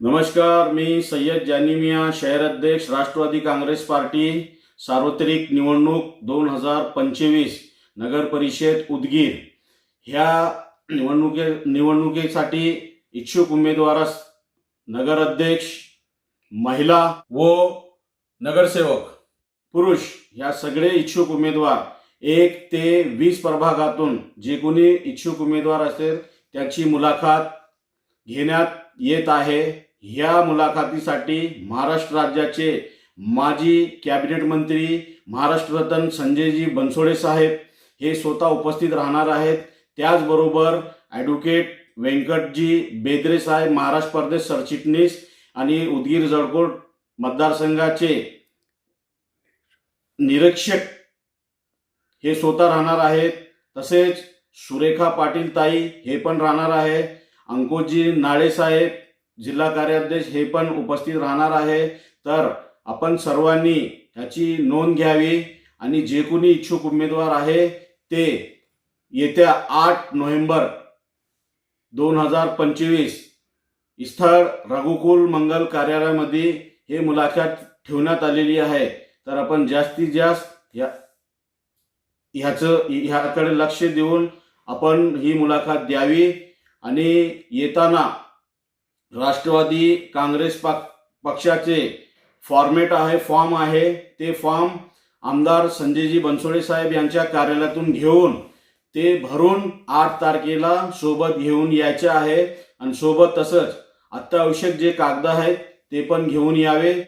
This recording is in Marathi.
नमस्कार मी सय्यद जानिमिया शहर अध्यक्ष राष्ट्रवादी काँग्रेस पार्टी सार्वत्रिक निवडणूक दोन हजार पंचवीस नगर परिषद उदगीर. ह्या निवडणुके निवडणुकीसाठी इच्छुक उमेदवारास नगर अध्यक्ष महिला व नगरसेवक पुरुष ह्या सगळे इच्छुक उमेदवार. एक ते वीस प्रभागातून जे कोणी इच्छुक उमेदवार असेल त्याची मुलाखत घेण्यात येत आहे. या मुलाखतीसाठी महाराष्ट्र राज्याचे माजी कॅबिनेट मंत्री महाराष्ट्ररत्न संजयजी बनसोडे साहेब हे स्वतः उपस्थित राहणार आहेत. त्याचबरोबर ॲडव्होकेट व्यंकटजी बेदरे साहेब महाराष्ट्र प्रदेश सरचिटणीस आणि उदगीर जळकोट मतदारसंघाचे निरीक्षक हे स्वतः राहणार आहेत. तसेच सुरेखा पाटील ताई हे पण राहणार आहे. अंकोजी नाळे साहेब जिल्हा कार्याध्यक्ष हे पण उपस्थित राहणार आहे. तर आपण सर्वांनी ह्याची नोंद घ्यावी आणि जे कोणी इच्छुक उमेदवार आहे ते येत्या आठ नोव्हेंबर दोन हजार पंचवीस स्थळ रघुकुल मंगल कार्यालयामध्ये हे मुलाखत ठेवण्यात आलेली आहे. तर आपण जास्तीत जास्त या ह्याचं ह्याकडे लक्ष देऊन आपण ही मुलाखत द्यावी आणि येताना राष्ट्रवादी काँग्रेस पा पक्षाचे फॉर्मेट आहे फॉर्म आहे. ते फॉर्म आमदार संजयजी बनसोडे साहेब यांच्या कार्यालयातून घेऊन ते भरून आठ तारखेला सोबत घेऊन यायचे आहे. आणि सोबत तसंच अत्यावश्यक जे कागद आहेत ते पण घेऊन यावे.